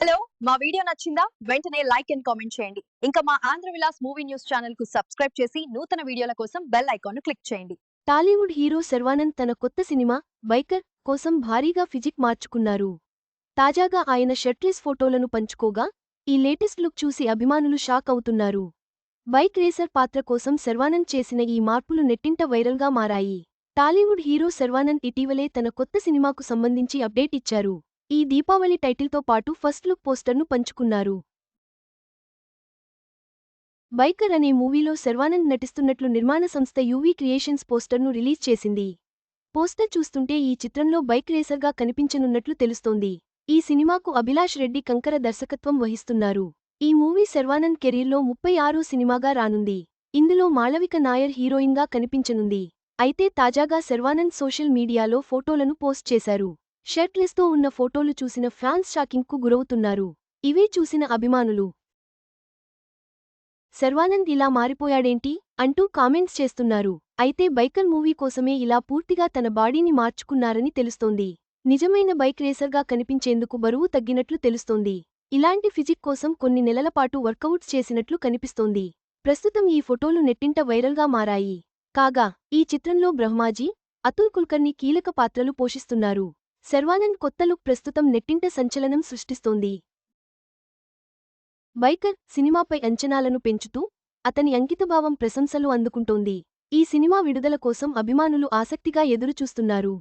Hello మా video నచ్చిందా? వెంటనే లైక్ అండ్ కామెంట్ చేయండి. ఇంకా మా ఆంధ్ర విలాస్ మూవీ న్యూస్ ఛానల్కు సబ్స్క్రైబ్ చేసి నూతన వీడియోల కోసం బెల్ ఐకాన్ క్లిక్ చేయండి. టాలీవుడ్ హీరో శర్వానంద్ తన కొత్త సినిమా బైకర్ కోసం భారీగా ఫిజిక్ మార్చుకున్నారు. తాజాగా ఆయన షర్ట్లెస్ ఫోటోలను పంచుకోగా ఈ లేటెస్ట్ లుక్ చూసి అభిమానులు షాక్ అవుతున్నారు. బైక్ రేసర్ పాత్ర కోసం శర్వానంద్ చేసిన ఈ మార్పులు నెట్టింట వైరల్గా మారాయి. టాలీవుడ్ హీరో శర్వానంద్ ఇటీవలే తన కొత్త సినిమాకు సంబంధించి అప్డేట్ ఇచ్చారు. ఈ దీపావళి టైటిల్తో పాటు ఫస్ట్ లుక్ పోస్టర్ను పంచుకున్నారు. బైకర్ అనే మూవీలో శర్వానంద్ నటిస్తున్నట్లు నిర్మాణ సంస్థ యూవీ క్రియేషన్స్ పోస్టర్ను రిలీజ్ చేసింది. పోస్టర్ చూస్తుంటే ఈ చిత్రంలో బైక్ రేసర్గా కనిపించనున్నట్లు తెలుస్తోంది. ఈ సినిమాకు అభిలాష్ రెడ్డి కంకర దర్శకత్వం వహిస్తున్నారు. ఈ మూవీ శర్వానంద్ కెరీర్లో ముప్పై ఆరో సినిమాగా రానుంది. ఇందులో మాళవిక నాయర్ హీరోయిన్గా కనిపించనుంది. అయితే తాజాగా శర్వానంద్ సోషల్ మీడియాలో ఫోటోలను పోస్ట్ చేశారు. షర్ట్లెస్తో ఉన్న ఫోటోలు చూసిన ఫ్యాన్స్ షాకింగ్కు గురవుతున్నారు. ఇవే చూసిన అభిమానులు. శర్వానంద్ ఇలా మారిపోయాడేంటి? అంటూ కామెంట్స్ చేస్తున్నారు. అయితే బైకర్ మూవీ కోసమే ఇలా పూర్తిగా తన బాడీని మార్చుకున్నారని తెలుస్తోంది. నిజమైన బైక్ రేసర్గా కనిపించేందుకు బరువు తగ్గినట్లు తెలుస్తోంది. ఇలాంటి ఫిజిక్ కోసం కొన్ని నెలలపాటు వర్కౌట్స్ చేసినట్లు కనిపిస్తోంది. ప్రస్తుతం ఈ ఫోటోలు నెట్టింట వైరల్గా మారాయి. కాగా ఈ చిత్రంలో బ్రహ్మాజీ అతుల్ కుల్కర్ని కీలక పాత్రలు పోషిస్తున్నారు. శర్వానంద్ కొత్త లుక్ ప్రస్తుతం నెట్టింట సంచలనం సృష్టిస్తోంది. బైకర్ సినిమాపై అంచనాలను పెంచుతూ అతని అంకితభావం ప్రశంసలు అందుకుంటోంది. ఈ సినిమా విడుదల కోసం అభిమానులు ఆసక్తిగా ఎదురుచూస్తున్నారు.